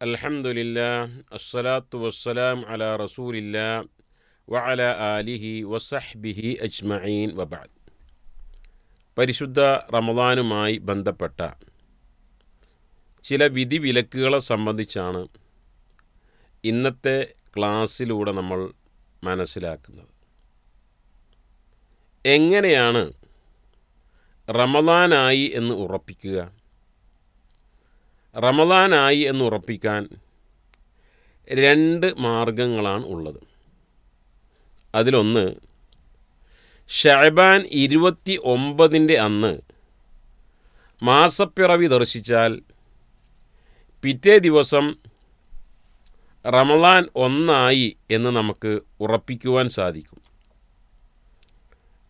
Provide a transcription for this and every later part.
അൽഹംദുലില്ലാ അസ്സലാത്തു വസ്സലാം അല റസൂലില്ലാ വഅല ആലിഹി വസഹ്ബിഹി അജ്മഈൻ വബഅദ്. പരിശുദ്ധ റമദാനുമായി ബന്ധപ്പെട്ട ചില വിധിവിലക്കുകളെ സംബന്ധിച്ചാണ് ഇന്നത്തെ ക്ലാസ്സിലൂടെ നമ്മൾ മനസ്സിലാക്കുന്നത്. എങ്ങനെയാണ് റമദാനായി എന്ന് ഉറപ്പിക്കുക? റമദാനായി എന്ന് ഉറപ്പിക്കാൻ രണ്ട് മാർഗങ്ങളാണ് ഉള്ളത്. അതിലൊന്ന് ഷഹബാൻ ഇരുപത്തി ഒമ്പതിന്റെ അന്ന് മാസപ്പിറവി ദർശിച്ചാൽ പിറ്റേ ദിവസം റമദാൻ ഒന്നായി എന്ന് നമുക്ക് ഉറപ്പിക്കുവാൻ സാധിക്കും.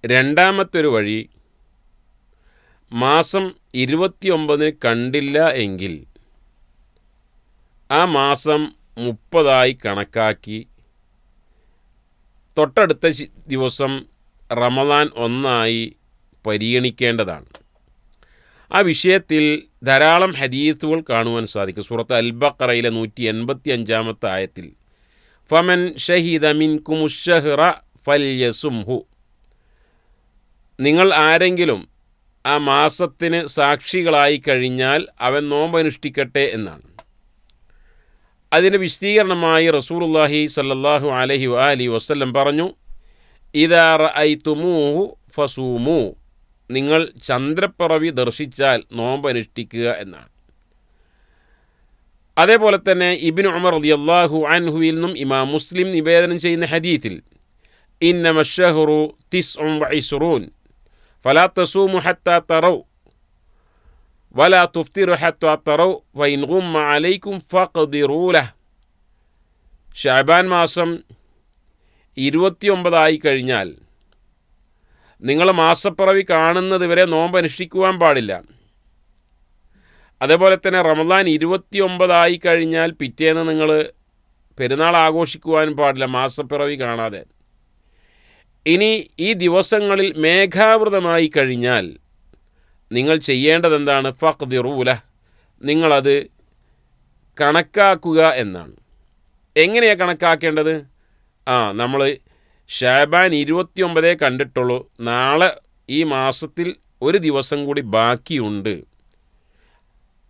രണ്ടാമത്തൊരു വഴി മാസം ഇരുപത്തിയൊമ്പതിന് കണ്ടില്ല എങ്കിൽ ആ മാസം മുപ്പതായി കണക്കാക്കി. തൊട്ടടുത്ത ദിവസം റമദാൻ ഒന്നായി പരിഗണിക്കേണ്ടതാണ്. ആ വിഷയത്തിൽ ധാരാളം ഹദീസുകൾ കാണുവാൻ സാധിക്കും. സൂറത്ത് അൽബക്കറയിലെ നൂറ്റി എൺപത്തി അഞ്ചാമത്തെ ആയത്തിൽ ഫമൻ ഷഹീദ മിൻ കുമുഷഹ്റ ഫല്യസുംഹു. നിങ്ങൾ ആരെങ്കിലും ആ മാസത്തിന് സാക്ഷികളായി കഴിഞ്ഞാൽ അവൻ നോമ്പനുഷ്ഠിക്കട്ടെ എന്നാണ്. അതിന് വിശദീകരണമായി റസൂലുള്ളാഹി സല്ലാഹു അലൈഹി അലി വസല്ലം പറഞ്ഞു ഇതാർ ഐ തുമൂഹു ഫസൂമു. നിങ്ങൾ ചന്ദ്രപ്പിറവി ദർശിച്ചാൽ നോമ്പനുഷ്ഠിക്കുക എന്നാണ്. അതേപോലെ തന്നെ ഇബിൻ ഉമർ റളിയല്ലാഹു അൻഹുവിൽ നിന്നും ഇമാം മുസ്ലിം നിവേദനം ചെയ്യുന്ന ഹദീത്തിൽ ഇന്നമ ഷഹ്റു തിസ്ഉം വൈസുറൂൻ ഫലാ തസൂമു ഹത്താ തറൗ. വലാ തുഫ്തിറു ഹത്താ തറൗ വൈൻ ഗുമ്മ അലൈക്കും ഫഖ്ദിറൂ ലഹ് ഷാബാൻ മാസം ഇരുപത്തിയൊമ്പതായി കഴിഞ്ഞാൽ നിങ്ങൾ മാസപ്പിറവി കാണുന്നത് വരെ നോമ്പ് അനുഷ്ഠിക്കുവാൻ പാടില്ല. അതേപോലെ തന്നെ റമദാൻ ഇരുപത്തിയൊമ്പതായി കഴിഞ്ഞാൽ പിറ്റേന്ന് നിങ്ങൾ പെരുന്നാൾ ആഘോഷിക്കുവാനും പാടില്ല മാസപ്പിറവി കാണാതെ. ഇനി ഈ ദിവസങ്ങളിൽ മേഘാവൃതമായി കഴിഞ്ഞാൽ നിങ്ങൾ ചെയ്യേണ്ടത് എന്താണ് ഫഖ്ദിറൂല നിങ്ങളത് കണക്കാക്കുക എന്നാണ്. എങ്ങനെയാണ് കണക്കാക്കേണ്ടത്? ആ നമ്മൾ ഷാബാൻ ഇരുപത്തിയൊമ്പതേ കണ്ടിട്ടുള്ളൂ. നാളെ ഈ മാസത്തിൽ ഒരു ദിവസം കൂടി ബാക്കിയുണ്ട്.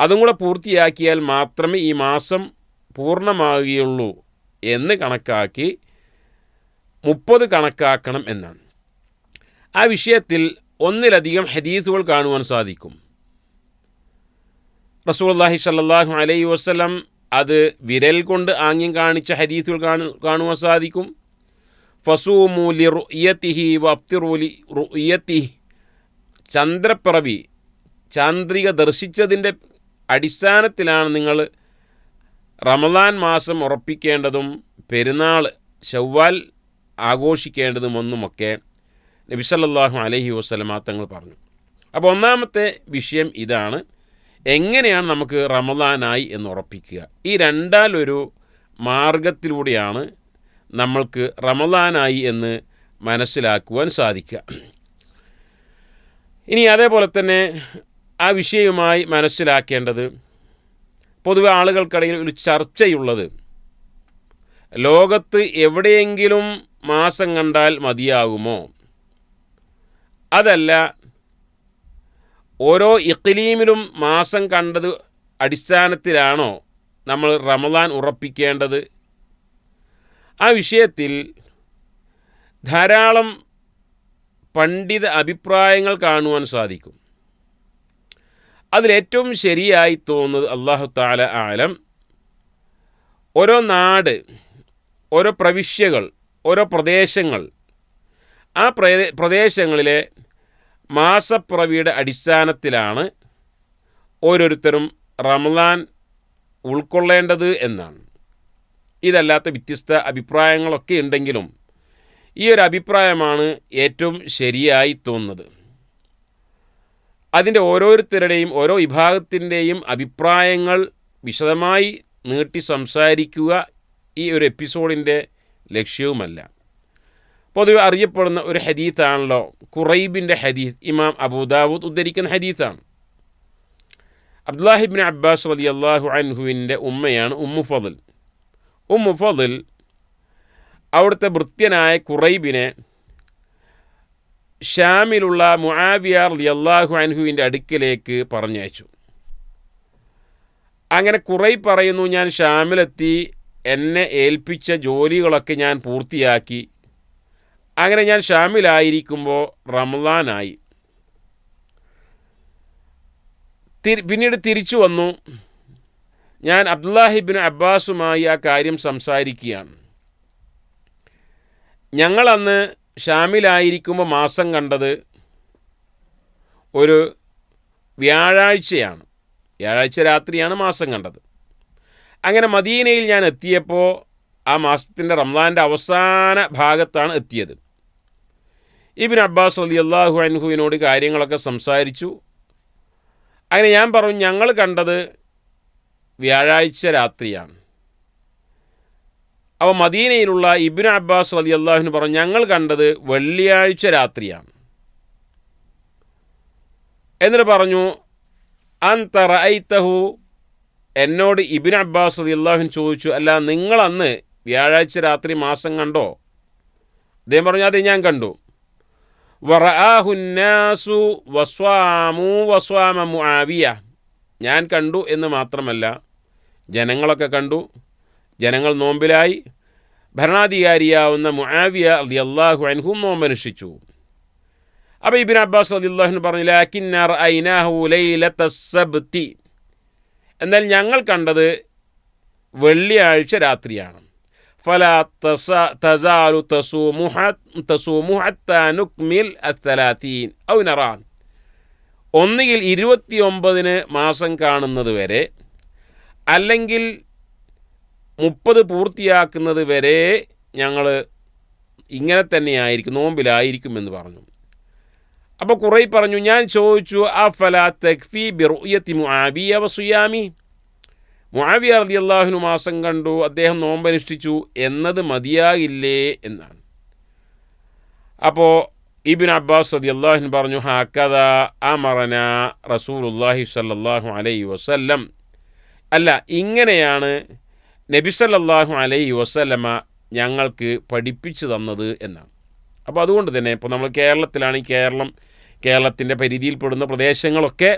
അതും കൂടെ പൂർത്തിയാക്കിയാൽ മാത്രമേ ഈ മാസം പൂർണമാകുകയുള്ളൂ എന്ന് കണക്കാക്കി മുപ്പത് കണക്കാക്കണം എന്നാണ്. ആ വിഷയത്തിൽ ഒന്നിലധികം ഹദീസുകൾ കാണുവാൻ സാധിക്കും. റസൂലുള്ളാഹി സല്ലാഹു അലൈ വസല്ലം അത് വിരൽ കൊണ്ട് ആംഗ്യം കാണിച്ച ഹദീസുകൾ കാണു കാണുവാൻ സാധിക്കും. ഫസൂമു ലി റുയത്തിഹി വഫ്തിറു ലി റുയത്തിഹി ചന്ദ്രപ്പിറവി ചാന്ദ്രിക ദർശിച്ചതിന്റെ അടിസ്ഥാനത്തിലാണ് നിങ്ങൾ റമദാൻ മാസം ഉറപ്പിക്കേണ്ടതും പെരുന്നാൾ ചൊവ്വാൽ ആഘോഷിക്കേണ്ടതും ഒന്നുമൊക്കെ നബി സല്ലല്ലാഹു അലൈഹി വസല്ലമ തങ്ങൾ പറഞ്ഞു. അപ്പോൾ ഒന്നാമത്തെ വിഷയം ഇതാണ് എങ്ങനെയാണ് നമുക്ക് റമദാനായി എന്ന് ഉറപ്പിക്കുക. ഈ രണ്ടാലൊരു മാർഗത്തിലൂടെയാണ് നമ്മൾക്ക് റമദാനായി എന്ന് മനസ്സിലാക്കുവാൻ സാധിക്കുക. ഇനി അതേപോലെ തന്നെ ആ വിഷയവുമായി മനസ്സിലാക്കേണ്ടത് പൊതുവെ ആളുകൾക്കിടയിൽ ഒരു ചർച്ചയുള്ളത് ലോകത്ത് എവിടെയെങ്കിലും മാസം കണ്ടാൽ മതിയാകുമോ അതല്ല ഓരോ ഇക്ലീമിലും മാസം കണ്ടത് അടിസ്ഥാനത്തിലാണോ നമ്മൾ റമദാൻ ഉറപ്പിക്കേണ്ടത്? ആ വിഷയത്തിൽ ധാരാളം പണ്ഡിത അഭിപ്രായങ്ങൾ കാണുവാൻ സാധിക്കും. അതിലേറ്റവും ശരിയായി തോന്നുന്നത് അള്ളാഹു താല ആലം. ഓരോ നാട് ഓരോ പ്രവിശ്യകൾ ഓരോ പ്രദേശങ്ങൾ ആ പ്രദേ- പ്രദേശങ്ങളിലെ മാസപ്പിറവിയുടെ അടിസ്ഥാനത്തിലാണ് ഓരോരുത്തരും റംലാൻ ഉൾക്കൊള്ളേണ്ടത് എന്നാണ്. ഇതല്ലാത്ത വ്യത്യസ്ത അഭിപ്രായങ്ങളൊക്കെ ഉണ്ടെങ്കിലും ഈ ഒരു അഭിപ്രായമാണ് ഏറ്റവും ശരിയായി തോന്നുന്നത്. അതിന്റെ ഓരോരുത്തരുടെയും ഓരോ വിഭാഗത്തിന്റെയും അഭിപ്രായങ്ങൾ വിശദമായി നീട്ടി സംസാരിക്കുക ഈ ഒരു എപ്പിസോഡിന്റെ ലക്ഷ്യവുമല്ല. പൊതുവെ അറിയപ്പെടുന്ന ഒരു ഹദീത്താണല്ലോ കുറൈബിന്റെ ഹദീസ് ഇമാം അബൂദാവൂദ് ഉദ്ധരിക്കുന്ന ഹദീസാണ്. അബ്ദുല്ലാഹിബിൻ അബ്ബാസ് റതി അള്ളാഹു അൻഹുവിന്റെ ഉമ്മയാണ് ഉമ്മു ഫതിൽ ഉമ്മു ഫതിൽ അവിടുത്തെ ഭൃത്യനായ കുറൈബിനെ ഷാമിലുള്ള മുആവിയ റതി അള്ളാഹു അൻഹുവിന്റെ അടുക്കിലേക്ക് പറഞ്ഞയച്ചു. അങ്ങനെ കുറൈ പറയുന്നു ഞാൻ ഷാമിലെത്തി എന്നെ ഏൽപ്പിച്ച ജോലികളൊക്കെ ഞാൻ പൂർത്തിയാക്കി അങ്ങനെ ഞാൻ ഷാമിലായിരിക്കുമ്പോൾ റംലാനായി പിന്നീട് തിരിച്ചു വന്നു. ഞാൻ അബ്ദുല്ലാഹിബിൻ അബ്ബാസുമായി ആ കാര്യം സംസാരിക്കുകയാണ്. ഞങ്ങളന്ന് ഷാമിലായിരിക്കുമ്പോൾ മാസം കണ്ടത് ഒരു വ്യാഴാഴ്ചയാണ്. വ്യാഴാഴ്ച രാത്രിയാണ് മാസം കണ്ടത്. അങ്ങനെ മദീനയിൽ ഞാൻ എത്തിയപ്പോൾ ആ മാസത്തിന്റെ റംലാന്റെ അവസാന ഭാഗത്താണ് എത്തിയത്. ഇബിൻ അബ്ബാസ് അലി അള്ളാഹു അൻഹുവിനോട് കാര്യങ്ങളൊക്കെ സംസാരിച്ചു. അങ്ങനെ ഞാൻ പറഞ്ഞു ഞങ്ങൾ കണ്ടത് വ്യാഴാഴ്ച രാത്രിയാണ്. അപ്പോൾ മദീനയിലുള്ള ഇബിൻ അബ്ബാസ് അലി അള്ളാഹുവിന് പറഞ്ഞു ഞങ്ങൾ കണ്ടത് വെള്ളിയാഴ്ച രാത്രിയാണ്. എന്നിട്ട് പറഞ്ഞു അൻ തറൈത്തഹു എന്നോട് ഇബിൻ അബ്ബാസ് അലി അള്ളാഹുൻ ചോദിച്ചു അല്ല നിങ്ങളന്ന് വ്യാഴാഴ്ച രാത്രി മാസം കണ്ടോ? അദ്ദേഹം പറഞ്ഞു അതേ ഞാൻ കണ്ടു. വറആഹുന്നാസു വസ്വാമു വസ്വാമ മുആവിയ. ഞാൻ കണ്ടു എന്ന് മാത്രമല്ല ജനങ്ങളൊക്കെ കണ്ടു. ജനങ്ങൾ നോമ്പിലായി. ഭരണാധികാരിയാവുന്ന മുആവിയ അലി അള്ളാഹു അൻഹും നോമ്പനുഷ്ഠിച്ചു. അപ്പോൾ ഇബിൻ അബ്ബാസ് അലി അള്ളാഹുൻ പറഞ്ഞു ലാക്കിന്നർ ഐനാഹുലൈലി എന്നാൽ ഞങ്ങൾ കണ്ടത് വെള്ളിയാഴ്ച രാത്രിയാണ്. ഫല تصوم حتى نكمل الثلاثين. ഔ نرى. ഒന്നുകിൽ ഇരുപത്തിയൊമ്പതിന് മാസം കാണുന്നത് വരെ അല്ലെങ്കിൽ മുപ്പത് പൂർത്തിയാക്കുന്നത് വരെ ഞങ്ങൾ ഇങ്ങനെ തന്നെയായിരിക്കും നോമ്പിലായിരിക്കുമെന്ന് പറഞ്ഞു. അപ്പോൾ കുറേ പറഞ്ഞു ഞാൻ ചോദിച്ചു ആ ഫല തക്ഫി ബിറുയത്തി മുആബിയ വസുയാമി മുആവിയ അലി അള്ളാഹുനു മാസം കണ്ടു അദ്ദേഹം നോമ്പനുഷ്ഠിച്ചു എന്നത് മതിയാകില്ലേ എന്നാണ്. അപ്പോൾ ഇബിൻ അബ്ബാസ് റതി അള്ളാഹുൻ പറഞ്ഞു ഹാക്കഥ അമറന റസൂലുല്ലാഹി സല്ലാഹു അലൈ വസല്ലം. അല്ല ഇങ്ങനെയാണ് നബി സല്ലാഹു അലൈ വസല്ലമ ഞങ്ങൾക്ക് പഠിപ്പിച്ചു തന്നത് എന്നാണ്. അപ്പോൾ അതുകൊണ്ട് തന്നെ ഇപ്പോൾ നമ്മൾ കേരളത്തിലാണ് ഈ കേരളം കേരളത്തിന്റെ പരിധിയിൽപ്പെടുന്ന പ്രദേശങ്ങളൊക്കെ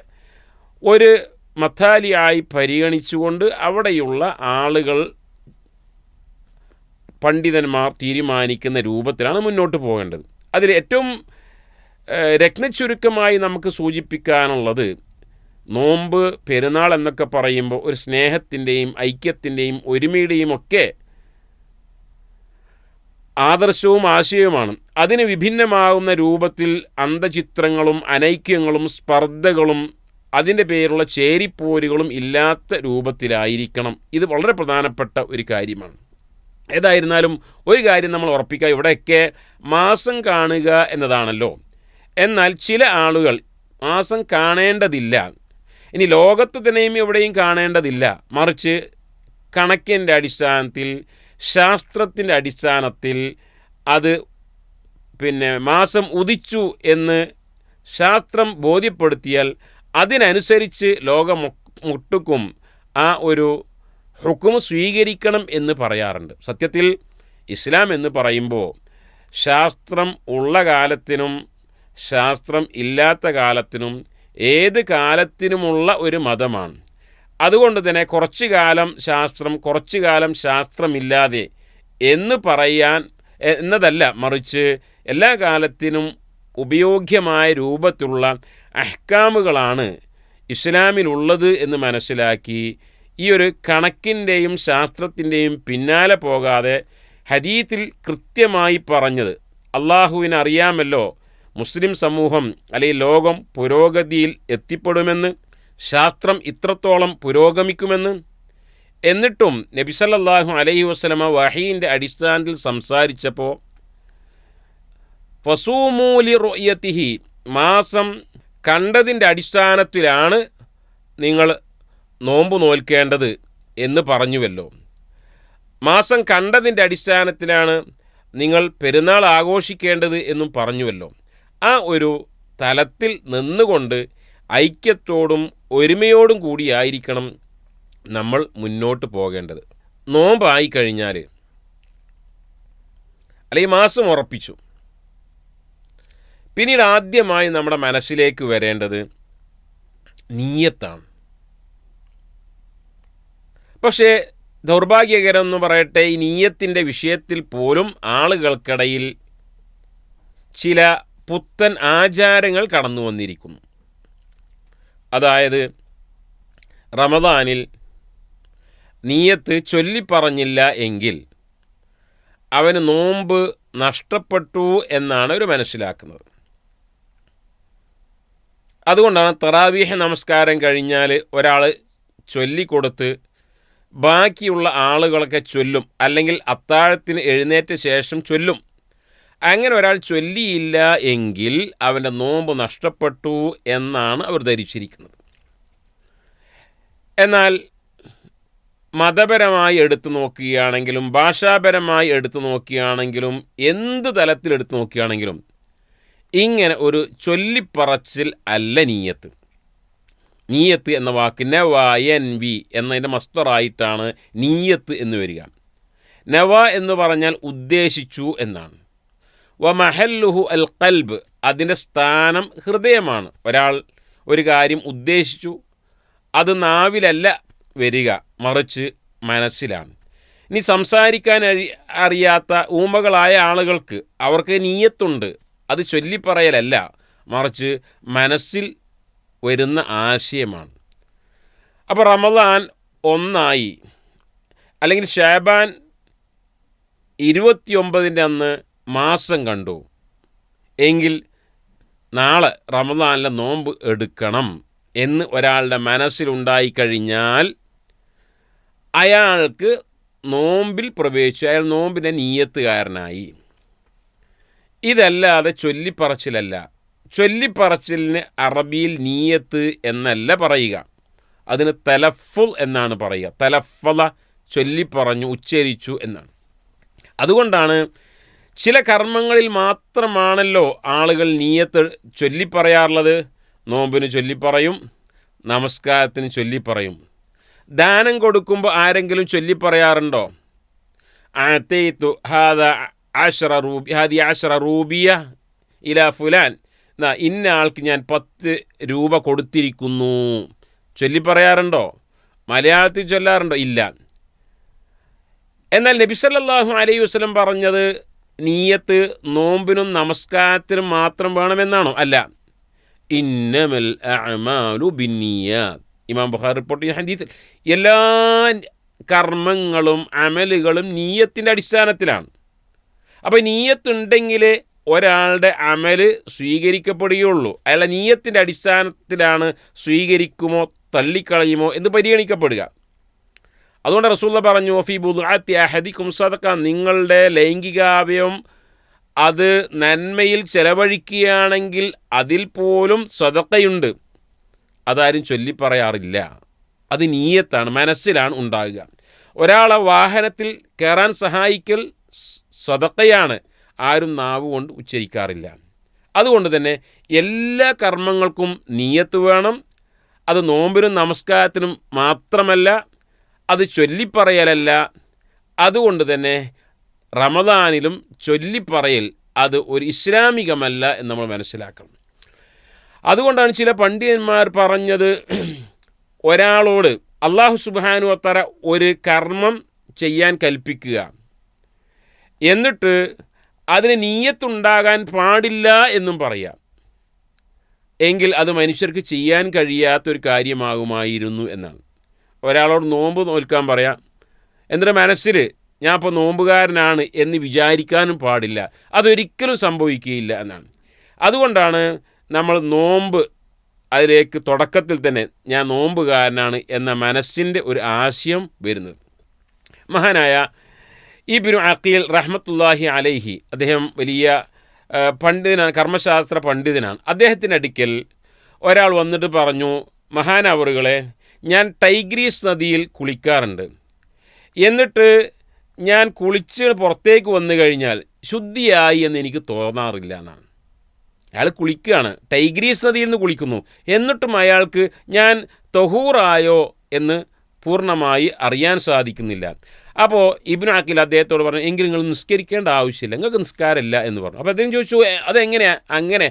ഒരു മഥാലിയായി പരിഗണിച്ചുകൊണ്ട് അവിടെയുള്ള ആളുകൾ പണ്ഡിതന്മാർ തീരുമാനിക്കുന്ന രൂപത്തിലാണ് മുന്നോട്ട് പോകേണ്ടത്. അതിൽ ഏറ്റവും രത്നച്ചുരുക്കമായി നമുക്ക് സൂചിപ്പിക്കാനുള്ളത് നോമ്പ് പെരുന്നാൾ എന്നൊക്കെ പറയുമ്പോൾ ഒരു സ്നേഹത്തിന്റെയും ഐക്യത്തിന്റെയും ഒരുമയുടെയും ഒക്കെ ആദർശവും ആശയവുമാണ്. അതിന് വിഭിന്നമാകുന്ന രൂപത്തിൽ അന്ധചിത്രങ്ങളും അനൈക്യങ്ങളും സ്പർദ്ധകളും അതിന്റെ പേരുള്ള ചേരിപ്പോരുകളും ഇല്ലാത്ത രൂപത്തിലായിരിക്കണം. ഇത് വളരെ പ്രധാനപ്പെട്ട ഒരു കാര്യമാണ്. ഏതായിരുന്നാലും ഒരു കാര്യം നമ്മൾ ഉറപ്പിക്കുക ഇവിടെയൊക്കെ മാസം കാണുക എന്നതാണല്ലോ. എന്നാൽ ചില ആളുകൾ മാസം കാണേണ്ടതില്ല. ഇനി ലോകത്ത് തന്നെയും എവിടെയും കാണേണ്ടതില്ല. മറിച്ച് കണക്കിന്റെ അടിസ്ഥാനത്തിൽ ശാസ്ത്രത്തിന്റെ അടിസ്ഥാനത്തിൽ അത് പിന്നെ മാസം ഉദിച്ചു എന്ന് ശാസ്ത്രം ബോധ്യപ്പെടുത്തിയാൽ അതിനനുസരിച്ച് ലോകം മുട്ടുക്കും. ആ ഒരു ഹുക്കും സ്വീകരിക്കണം എന്ന് പറയാറുണ്ട്. സത്യത്തിൽ ഇസ്ലാം എന്ന് പറയുമ്പോൾ ശാസ്ത്രം ഉള്ള കാലത്തിനും ശാസ്ത്രം ഇല്ലാത്ത കാലത്തിനും ഏത് കാലത്തിനുമുള്ള ഒരു മതമാണ്. അതുകൊണ്ട് തന്നെ കുറച്ചു കാലം ശാസ്ത്രം കുറച്ചു കാലം ശാസ്ത്രമില്ലാതെ എന്ന് പറയാൻ എന്നതല്ല മറിച്ച് എല്ലാ കാലത്തിനും ഉപയോഗ്യമായ രൂപത്തിലുള്ള അഹ്കാമുകളാണ് ഇസ്ലാമിലുള്ളത് എന്ന് മനസ്സിലാക്കി ഈ ഒരു കണക്കിന്റെയും ശാസ്ത്രത്തിന്റെയും പിന്നാലെ പോകാതെ ഹദീത്തിൽ കൃത്യമായി പറഞ്ഞത് അള്ളാഹുവിന് അറിയാമല്ലോ മുസ്ലിം സമൂഹം അല്ലെങ്കിൽ ലോകം പുരോഗതിയിൽ എത്തിപ്പെടുമെന്ന് ശാസ്ത്രം ഇത്രത്തോളം പുരോഗമിക്കുമെന്ന്. എന്നിട്ടും നബിസല്ലാഹു അലൈഹി വസ്ലമ വഹീന്റെ അടിസ്ഥാനത്തിൽ സംസാരിച്ചപ്പോൾ ഫസൂമൂലി റൊയ്യത്തിഹി മാസം കണ്ടതിന്റെ അടിസ്ഥാനത്തിലാണ് നിങ്ങൾ നോമ്പ് നോൽക്കേണ്ടത് എന്ന് പറഞ്ഞുവല്ലോ. മാസം കണ്ടതിന്റെ അടിസ്ഥാനത്തിലാണ് നിങ്ങൾ പെരുന്നാൾ ആഘോഷിക്കേണ്ടത് എന്നും പറഞ്ഞുവല്ലോ. ആ ഒരു തലത്തിൽ നിന്നുകൊണ്ട് ഐക്യത്തോടും ഒരുമയോടും കൂടിയായിരിക്കണം നമ്മൾ മുന്നോട്ട് പോകേണ്ടത്. നോമ്പായി കഴിഞ്ഞാൽ അല്ലെങ്കിൽ മാസം ഉറപ്പിച്ചു. പിന്നീട് ആദ്യമായി നമ്മുടെ മനസ്സിലേക്ക് വരേണ്ടത് നീയത്താണ്. പക്ഷേ ദൗർഭാഗ്യകരം എന്ന് പറയട്ടെ ഈ നീയത്തിന്റെ വിഷയത്തിൽ പോലും ആളുകൾക്കിടയിൽ ചില പുത്തൻ ആചാരങ്ങൾ കടന്നു വന്നിരിക്കുന്നു. അതായത് റമദാനിൽ നീയത്ത് ചൊല്ലിപ്പറഞ്ഞില്ല എങ്കിൽ അവന് നോമ്പ് നഷ്ടപ്പെട്ടു എന്നാണ് ഒരു മനസ്സിലാക്കുന്നത്. അതുകൊണ്ടാണ് തറാവീഹ നമസ്കാരം കഴിഞ്ഞാൽ ഒരാൾ ചൊല്ലിക്കൊടുത്ത് ബാക്കിയുള്ള ആളുകളൊക്കെ ചൊല്ലും അല്ലെങ്കിൽ അത്താഴത്തിന് എഴുന്നേറ്റ ശേഷം ചൊല്ലും. അങ്ങനെ ഒരാൾ ചൊല്ലിയില്ല എങ്കിൽ അവന്റെ നോമ്പ് നഷ്ടപ്പെട്ടു എന്നാണ് അവർ ധരിച്ചിരിക്കുന്നത്. എന്നാൽ മതപരമായി എടുത്തു നോക്കുകയാണെങ്കിലും ഭാഷാപരമായി എടുത്തു നോക്കുകയാണെങ്കിലും എന്ത് തലത്തിൽ എടുത്തു നോക്കുകയാണെങ്കിലും ഇങ്ങനെ ഒരു ചൊല്ലിപ്പറച്ചിൽ അല്ല നീയത്ത്. നീയത്ത് എന്ന വാക്ക് നവ എൻ വി എന്നതിന്റെ മസ്തറായിട്ടാണ് നീയത്ത് എന്ന് വരിക. നവ എന്ന് പറഞ്ഞാൽ ഉദ്ദേശിച്ചു എന്നാണ്. വ മഹല്ലുഹു അൽ കൽബ് അതിന്റെ സ്ഥാനം ഹൃദയമാണ്. ഒരാൾ ഒരു കാര്യം ഉദ്ദേശിച്ചു അത് നാവിലല്ല വരിക മറിച്ച് മനസ്സിലാണ്. ഇനി സംസാരിക്കാൻ അറിയാത്ത ഊമകളായ ആളുകൾക്ക് അവർക്ക് നീയത്തുണ്ട്. അത് ചൊല്ലിപ്പറയലല്ല. മറിച്ച് മനസ്സിൽ വരുന്ന ആശയമാണ്. അപ്പോൾ റമദാൻ ഒന്നായി. അല്ലെങ്കിൽ ഷാബാൻ ഇരുപത്തിയൊമ്പതിന്റെ അന്ന് മാസം കണ്ടു. എങ്കിൽ നാളെ റമദാനിലെ നോമ്പ് എടുക്കണം എന്ന് ഒരാളുടെ മനസ്സിലുണ്ടായിക്കഴിഞ്ഞാൽ അയാൾക്ക് നോമ്പിൽ പ്രവേശിച്ചു. അയാൾ നോമ്പിന്റെ നീയത്തുകാരനായി. ഇതല്ലാതെ ചൊല്ലിപ്പറച്ചിലല്ല. ചൊല്ലിപ്പറച്ചിലിന് അറബിയിൽ നീയത്ത് എന്നല്ല പറയുക. അതിന് തലഫുൽ എന്നാണ് പറയുക. തലഫല ചൊല്ലിപ്പറഞ്ഞു ഉച്ചരിച്ചു എന്നാണ്. അതുകൊണ്ടാണ് ചില കർമ്മങ്ങളിൽ മാത്രമാണല്ലോ ആളുകൾ നീയത്ത് ചൊല്ലിപ്പറയാറുള്ളത്. നോമ്പിന് ചൊല്ലിപ്പറയും നമസ്കാരത്തിന് ചൊല്ലിപ്പറയും. ദാനം കൊടുക്കുമ്പോൾ ആരെങ്കിലും ചൊല്ലിപ്പറയാറുണ്ടോ? ആത്തേത്തു ഹാദ ആഷറ റൂബി ഹാദി ആഷറ റൂബിയ ഇല ഫുലാൻ. എന്നാ ഇന്ന ആൾക്ക് ഞാൻ പത്ത് രൂപ കൊടുത്തിരിക്കുന്നു. ചൊല്ലി പറയാറുണ്ടോ? മലയാളത്തിൽ ചൊല്ലാറുണ്ടോ? ഇല്ല. എന്നാൽ നബി സല്ലല്ലാഹു അലൈഹി വസല്ലം പറഞ്ഞത് നീയത്ത് നോമ്പിനും നമസ്കാരത്തിനും മാത്രം വേണമെന്നാണോ? അല്ല. ഇന്നമൽ അഅമാലു ബിന്നിയാത്ത്. ഇമാം ബുഖാർ റിപ്പോർട്ട് ചെയ്യുന്ന ഹദീസിൽ എല്ലാ കർമ്മങ്ങളും അമലുകളും നീയത്തിന്റെ അടിസ്ഥാനത്തിലാണ്. അപ്പോൾ നീയത്തുണ്ടെങ്കിൽ ഒരാളുടെ അമൽ സ്വീകരിക്കപ്പെടുകയുള്ളൂ. അയാളെ നീയത്തിന്റെ അടിസ്ഥാനത്തിലാണ് സ്വീകരിക്കുമോ തള്ളിക്കളയുമോ എന്ന് പരിഗണിക്കപ്പെടുക. അതുകൊണ്ട് റസൂല്ല പറഞ്ഞു ഫി ബുദ്ആത്തി അഹദിക്കും സദക്ക നിങ്ങളുടെ ലൈംഗികാവയം അത് നന്മയിൽ ചെലവഴിക്കുകയാണെങ്കിൽ അതിൽ പോലും സ്വതക്കയുണ്ട് അതാരും ചൊല്ലിപ്പറയാറില്ല. അത് നീയത്താണ് മനസ്സിലാണ് ഉണ്ടാകുക. ഒരാളെ വാഹനത്തിൽ കയറാൻ സഹായിക്കൽ സ്വതക്കയാണ്. ആരും നാവ് കൊണ്ട് ഉച്ചരിക്കാറില്ല. അതുകൊണ്ട് തന്നെ എല്ലാ കർമ്മങ്ങൾക്കും നീയത്ത് വേണം. അത് നോമ്പിനും നമസ്കാരത്തിനും മാത്രമല്ല അത് ചൊല്ലിപ്പറയലല്ല. അതുകൊണ്ട് തന്നെ റമദാനിലും ചൊല്ലിപ്പറയൽ അത് ഒരു ഇസ്ലാമികമല്ല എന്ന് നമ്മൾ മനസ്സിലാക്കണം. അതുകൊണ്ടാണ് ചില പണ്ഡിതന്മാർ പറഞ്ഞത് ഒരാളോട് അള്ളാഹു സുബാനു അത്തറ ഒരു കർമ്മം ചെയ്യാൻ കൽപ്പിക്കുക. എന്നിട്ട് അതിന് നീയത്തുണ്ടാകാൻ പാടില്ല എന്നും പറയാം. എങ്കിൽ അത് മനുഷ്യർക്ക് ചെയ്യാൻ കഴിയാത്തൊരു കാര്യമാകുമായിരുന്നു എന്നാണ്. ഒരാളോട് നോമ്പ് നോൽക്കാൻ പറയാം എന്നിട്ട് മനസ്സിൽ ഞാൻ ഇപ്പോൾ നോമ്പുകാരനാണ് എന്ന് വിചാരിക്കാനും പാടില്ല. അതൊരിക്കലും സംഭവിക്കുകയില്ല എന്നാണ്. അതുകൊണ്ടാണ് നമ്മൾ നോമ്പ് അതിലേക്ക് തുടക്കത്തിൽ തന്നെ ഞാൻ നോമ്പുകാരനാണ് എന്ന മനസ്സിന്റെ ഒരു ആശയം വരുന്നത്. മഹാനായ ഇബിനു അഖീൽ റഹ്മത്തുല്ലാഹി അലൈഹി അദ്ദേഹം വലിയ പണ്ഡിതനാണ് കർമ്മശാസ്ത്ര പണ്ഡിതനാണ്. അദ്ദേഹത്തിന്റെ അടുക്കൽ ഒരാൾ വന്നിട്ട് പറഞ്ഞു മഹാനവറുകളെ ഞാൻ ടൈഗ്രീസ് നദിയിൽ കുളിക്കാറുണ്ട്. എന്നിട്ട് ഞാൻ കുളിച്ച് പുറത്തേക്ക് വന്നു കഴിഞ്ഞാൽ ശുദ്ധിയായി എന്ന് എനിക്ക് തോന്നാറില്ല എന്നാണ്. അയാൾ കുളിക്കുകയാണ്. ടൈഗ്രീസ് നദിയിൽ നിന്ന് കുളിക്കുന്നു. എന്നിട്ടും അയാൾക്ക് ഞാൻ തൊഹൂറായോ എന്ന് പൂർണമായി അറിയാൻ സാധിക്കുന്നില്ല. അപ്പോൾ ഇബ്നു അഖിൽ അദ്ദേഹത്തോട് പറഞ്ഞു എങ്കിൽ നിങ്ങൾ നിസ്കരിക്കേണ്ട ആവശ്യമില്ല നിങ്ങൾക്ക് നിസ്കാരമില്ല എന്ന് പറഞ്ഞു. അപ്പോൾ അദ്ദേഹം ചോദിച്ചു അതെങ്ങനെയാണ് അതെങ്ങനെയാ അങ്ങനെ?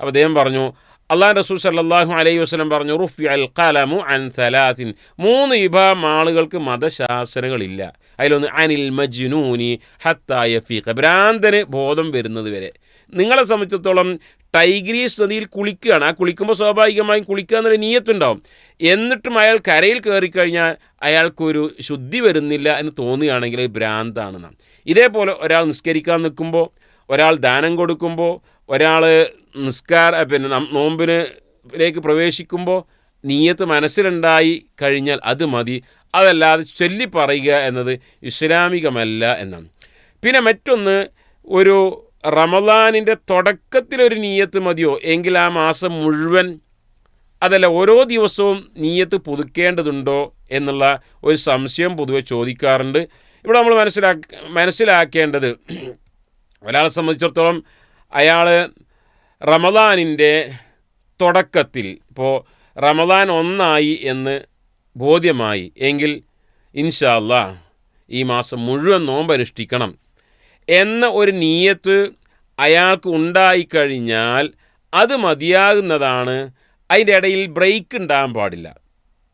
അപ്പോൾ അദ്ദേഹം പറഞ്ഞു അള്ളാഹ് റസൂൽ സല്ലാഹു അലൈഹി വസ്ലം പറഞ്ഞു റുഫി അൽ കലമു അൻ സലാത്തിൻ. മൂന്ന് വിഭാഗം ആളുകൾക്ക് മതശാസനകളില്ല. അതിലൊന്ന് അനിൽ മജ്നൂനി ഹത്തായ ഫീഖ ഭ്രാന്തന് ബോധം വരുന്നത് വരെ. നിങ്ങളെ സംബന്ധിച്ചിടത്തോളം ടൈഗ്രീസ് നദിയിൽ കുളിക്കുകയാണ്. ആ കുളിക്കുമ്പോൾ സ്വാഭാവികമായും കുളിക്കുക എന്നൊരു നീയത്തുണ്ടാവും. എന്നിട്ടും അയാൾ കരയിൽ കയറിക്കഴിഞ്ഞാൽ അയാൾക്കൊരു ശുദ്ധി വരുന്നില്ല എന്ന് തോന്നുകയാണെങ്കിൽ ഭ്രാന്താണെന്ന് ഇതേപോലെ ഒരാൾ നിസ്കരിക്കാൻ നിൽക്കുമ്പോൾ ഒരാൾ ദാനം കൊടുക്കുമ്പോൾ ഒരാൾ നിസ്കാര പിന്നെ നോമ്പിനേക്ക് പ്രവേശിക്കുമ്പോൾ നീയത്ത് മനസ്സിലുണ്ടായി കഴിഞ്ഞാൽ അത് മതി. അതല്ലാതെ ചൊല്ലി പറയുക എന്നത് ഇസ്ലാമികമല്ല എന്നാണ്. പിന്നെ മറ്റൊന്ന് ഒരു റമദാനിന്റെ തുടക്കത്തിലൊരു നീയത്ത് മതിയോ? എങ്കിൽ ആ മാസം മുഴുവൻ അതല്ല ഓരോ ദിവസവും നീയത്ത് പുതുക്കേണ്ടതുണ്ടോ എന്നുള്ള ഒരു സംശയം പൊതുവെ ചോദിക്കാറുണ്ട്. ഇവിടെ നമ്മൾ മനസ്സിലാക്ക മനസ്സിലാക്കേണ്ടത് ഒരാളെ സംബന്ധിച്ചിടത്തോളം അയാൾ റമദാനിന്റെ തുടക്കത്തിൽ ഇപ്പോൾ റമദാൻ ഒന്നായി എന്ന് ബോധ്യമായി. എങ്കിൽ ഇൻഷാല്ല ഈ മാസം മുഴുവൻ നോമ്പ് അനുഷ്ഠിക്കണം എന്ന ഒരു നീയത്ത് അയാൾക്ക് ഉണ്ടായിക്കഴിഞ്ഞാൽ അത് മതിയാകുന്നതാണ്. അതിന്റെ ഇടയിൽ ബ്രേക്ക് ഉണ്ടാകാൻ പാടില്ല.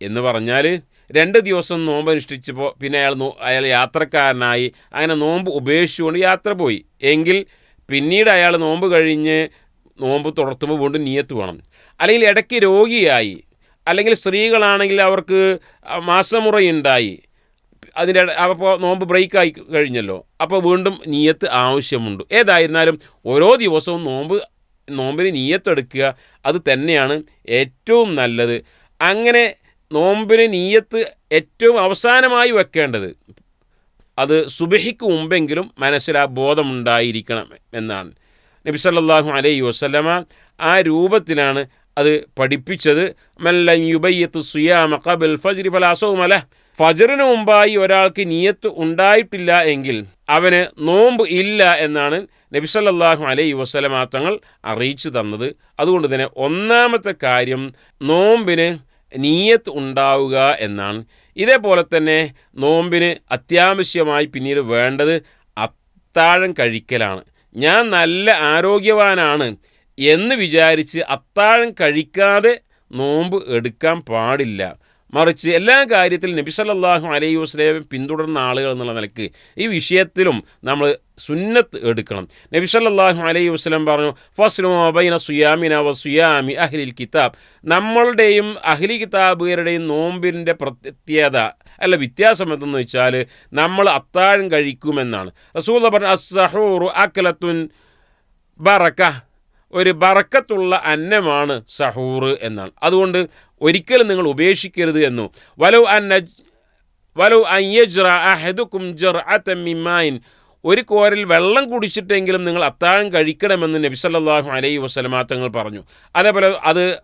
എന്ന് പറഞ്ഞാൽ രണ്ട് ദിവസം നോമ്പ് അനുഷ്ഠിച്ചപ്പോൾ പിന്നെ അയാൾ അയാൾ യാത്രക്കാരനായി അങ്ങനെ നോമ്പ് ഉപേക്ഷിച്ചുകൊണ്ട് യാത്ര പോയി. എങ്കിൽ പിന്നീട് അയാൾ നോമ്പ് കഴിഞ്ഞ് നോമ്പ് തുടർത്തുമ്പോൾ വീണ്ടും നീയത്ത് വേണം. അല്ലെങ്കിൽ ഇടയ്ക്ക് രോഗിയായി. അല്ലെങ്കിൽ സ്ത്രീകളാണെങ്കിൽ അവർക്ക് മാസമുറയുണ്ടായി. അതിന്റെ അപ്പോൾ നോമ്പ് ബ്രേക്ക് ആയി കഴിഞ്ഞല്ലോ. അപ്പോൾ വീണ്ടും നീയത്ത് ആവശ്യമുണ്ട്. ഏതായിരുന്നാലും ഓരോ ദിവസവും നോമ്പ് നോമ്പിന് നീയത്തെടുക്കുക അത് തന്നെയാണ് ഏറ്റവും നല്ലത്. അങ്ങനെ നോമ്പിന് നീയത്ത് ഏറ്റവും അവസാനമായി വെക്കേണ്ടത് അത് സുബഹിക്ക് മുമ്പെങ്കിലും മനസ്സിൽ ആ ബോധമുണ്ടായിരിക്കണം എന്നാണ്. നബി സല്ലല്ലാഹു അലൈഹി വസല്ലമ ആ രൂപത്തിലാണ് അത് പഠിപ്പിച്ചത്. മല്ലൻ യുബയ്യത്ത് സുയാമ ഖബൽ ഫജ്രി ഫലാസവുമല ഫജറിന് മുമ്പായി ഒരാൾക്ക് നീയത്ത് ഉണ്ടായിട്ടില്ല എങ്കിൽ അവന് നോമ്പ് ഇല്ല എന്നാണ് നബിസല്ലാഹു അലൈ അലൈഹി വസല്ലമ തങ്ങൾ അറിയിച്ചു തന്നത്. അതുകൊണ്ട് തന്നെ ഒന്നാമത്തെ കാര്യം നോമ്പിന് നീയത്ത് ഉണ്ടാവുക എന്നാണ്. ഇതേപോലെ തന്നെ നോമ്പിന് അത്യാവശ്യമായി പിന്നീട് വേണ്ടത് അത്താഴം കഴിക്കലാണ്. ഞാൻ നല്ല ആരോഗ്യവാനാണ് എന്ന് വിചാരിച്ച് അത്താഴം കഴിക്കാതെ നോമ്പ് എടുക്കാൻ പാടില്ല. മറിച്ച് എല്ലാ കാര്യത്തിലും നബി സല്ലല്ലാഹു അലൈഹി വസ്ലേം പിന്തുടർന്ന ആളുകൾ എന്നുള്ള നിലയ്ക്ക് ഈ വിഷയത്തിലും നമ്മൾ സുന്നത്ത് എടുക്കണം. നബി സല്ലല്ലാഹു അലൈഹി വസ്ലം പറഞ്ഞു ഫസ്ലുബൈന സുയാമിന വ സുയാമി അഹ്ലിൽ കിതാബ്. നമ്മളുടെയും അഹ്ലി കിതാബുകാരുടെയും നോമ്പിന്റെ പ്രത്യേകത അല്ല വ്യത്യാസം എന്തെന്ന് വെച്ചാൽ നമ്മൾ അത്താഴം കഴിക്കുമെന്നാണ്. റസൂൽ പറഞ്ഞു അസഹൂറു അക്കലത്തുൻ ബറക്ക. ഒരു ബറക്കത്തുള്ള അന്നമാണ് സഹൂർ എന്നാണ്. അതുകൊണ്ട് ഒരിക്കലും നിങ്ങൾ ഉപേക്ഷിക്കരുത് എന്നു. വലു അൻ ഒരു കോരിൽ വെള്ളം കുടിച്ചിട്ടെങ്കിലും നിങ്ങൾ അത്താഴം കഴിക്കണമെന്ന് നബി സല്ലല്ലാഹു അലൈഹി വസല്ലമ തങ്ങൾ പറഞ്ഞു. അതേപോലെ അത്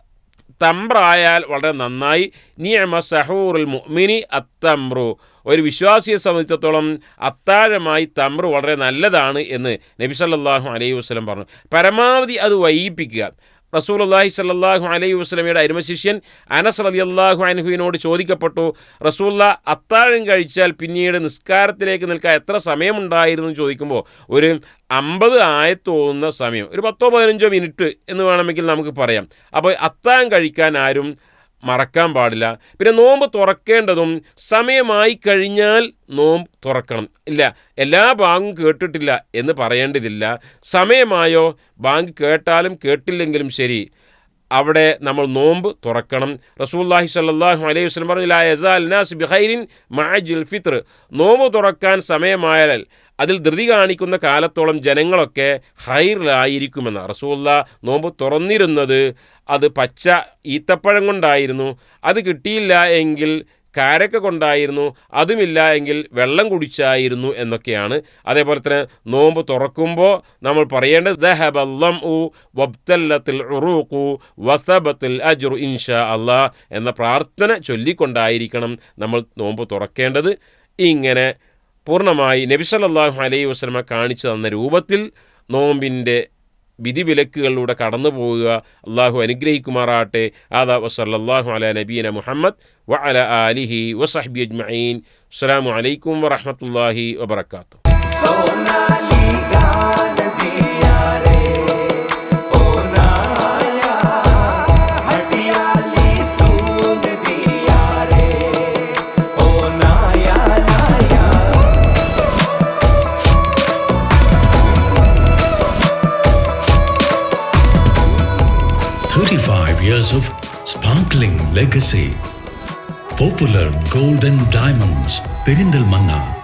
തമ്പ്രായാൽ വളരെ നന്നായി. നിയമ സഹൂറുൽ മുഅ്മിനി അത്തമ്രു. ഒരു വിശ്വാസിയെ സംബന്ധിച്ചിടത്തോളം അത്താഴമായി തമ്പ്ര വളരെ നല്ലതാണ് എന്ന് നബി സല്ലല്ലാഹു അലൈഹി വസല്ലം പറഞ്ഞു. പരമാവധി അത് വൈകിപ്പിക്കുക. റസൂലുള്ളാഹി സല്ലാഹു അലൈഹി വസല്ലമയുടെ അരുമശിഷ്യൻ അനസ് റളിയല്ലാഹു അനഹുവിനോട് ചോദിക്കപ്പെട്ടു റസൂല്ല അത്താഴം കഴിച്ചാൽ പിന്നീട് നിസ്കാരത്തിലേക്ക് നിൽക്കാൻ എത്ര സമയമുണ്ടായിരുന്നു? എന്ന് ചോദിക്കുമ്പോൾ ഒരു അമ്പത് ആയത്തോന്നുന്ന സമയം ഒരു പത്തോ പതിനഞ്ചോ മിനിറ്റ് എന്ന് വേണമെങ്കിൽ നമുക്ക് പറയാം. അപ്പോൾ അത്താഴം കഴിക്കാൻ ആരും മറക്കാൻ പാടില്ല. പിന്നെ നോമ്പ് തുറക്കേണ്ടതും സമയമായി കഴിഞ്ഞാൽ നോമ്പ് തുറക്കണം. ഇല്ല എല്ലാ ബാങ്കും കേട്ടിട്ടില്ല എന്ന് പറയേണ്ടതില്ല. സമയമായോ? ബാങ്ക് കേട്ടാലും കേട്ടില്ലെങ്കിലും ശരി. അവിടെ നമ്മൾ നോമ്പ് തുറക്കണം. റസൂല്ലാഹി സല്ലാഹു അലൈഹി വസ്ലം പറഞ്ഞു ലാ യസാൽ നാസ് ബിഹൈരിൻ മാജിൽ ഫിത്ർ. നോമ്പ് തുറക്കാൻ സമയമായാൽ അതിൽ ധൃതി കാണിക്കുന്ന കാലത്തോളം ജനങ്ങളൊക്കെ ഹൈറിലായിരിക്കുമെന്ന് റസൂല്ല നോമ്പ് തുറന്നിരുന്നത് അത് പച്ച ഈത്തപ്പഴം കൊണ്ടായിരുന്നു. അത് കിട്ടിയില്ല എങ്കിൽ കാരക്ക കൊണ്ടായിരുന്നു അതുമില്ല എങ്കിൽ വെള്ളം കുടിച്ചായിരുന്നു എന്നൊക്കെയാണ്. അതേപോലെ തന്നെ നോമ്പ് തുറക്കുമ്പോൾ നമ്മൾ പറയേണ്ടത് ദഹബല്ലം ഉ വബ്തല്ലത്തിൽ ഉറൂഖു വസബത്തിൽ അജുർ ഇൻഷാ അള്ളാ എന്ന പ്രാർത്ഥന ചൊല്ലിക്കൊണ്ടായിരിക്കണം നമ്മൾ നോമ്പ് തുറക്കേണ്ടത്. ഇങ്ങനെ പൂർണമായി നബി സല്ലല്ലാഹു അലൈഹി വസല്ലമ കാണിച്ചു തന്ന രൂപത്തിൽ നോമ്പിന്റെ വിധിവിലക്കുകളിലൂടെ കടന്നു പോവുക അള്ളാഹു അനുഗ്രഹിക്കുമാറാട്ടെ ആദാ വസല്ലാഹു അല നബീന മുഹമ്മദ് വ അല ആലിഹി വസഹബി അജ്മീൻ അസ്സലാമു അലൈക്കും വറഹമത്തല്ലാഹി വബർക്കാത്തു years of sparkling legacy. Popular Golden Diamonds, Perindal Manna,